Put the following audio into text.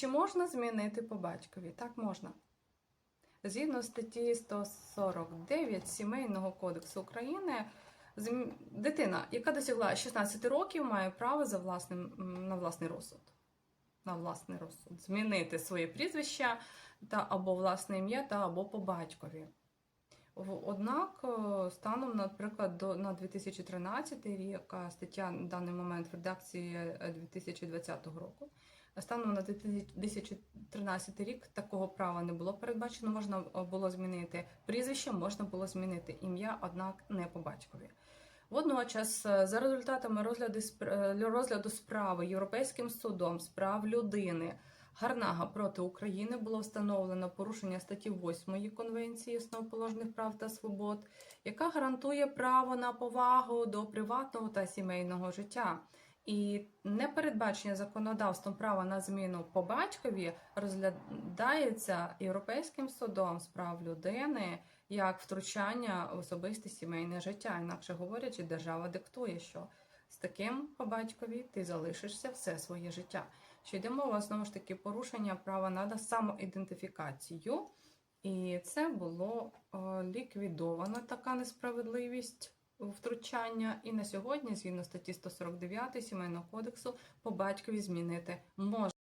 чи можна змінити по батькові? Так можна. Згідно статті 149 Сімейного кодексу України, дитина, яка досягла 16 років, має право за власним, на власний розсуд. На власний розсуд. Змінити своє прізвище та або власне ім'я, та або по батькові. Однак, е, станом, наприклад, до на 2013 рік, стаття на даний момент в редакції е, 2020 року, а станом на 2013 рік такого права не було передбачено. Можна е, було змінити прізвище, можна було змінити ім'я, однак не по батькові. Водночас, е, за результатами розгляду, е, розгляду справи Європейським судом з прав людини Гарнага проти України було встановлено порушення статті 8 Конвенції основоположних прав та свобод, яка гарантує право на повагу до приватного та сімейного життя. І непередбачення законодавством права на зміну по батькові розглядається Європейським судом з прав людини як втручання в особисте сімейне життя. Інакше говорячи, держава диктує, що з таким по батькові ти залишишся все своє життя. Що йде мова знову ж таки порушення права на самоідентифікацію, і це було е, ліквідовано така несправедливість втручання. І на сьогодні, згідно статті 149 Сімейного кодексу, по батькові змінити можна.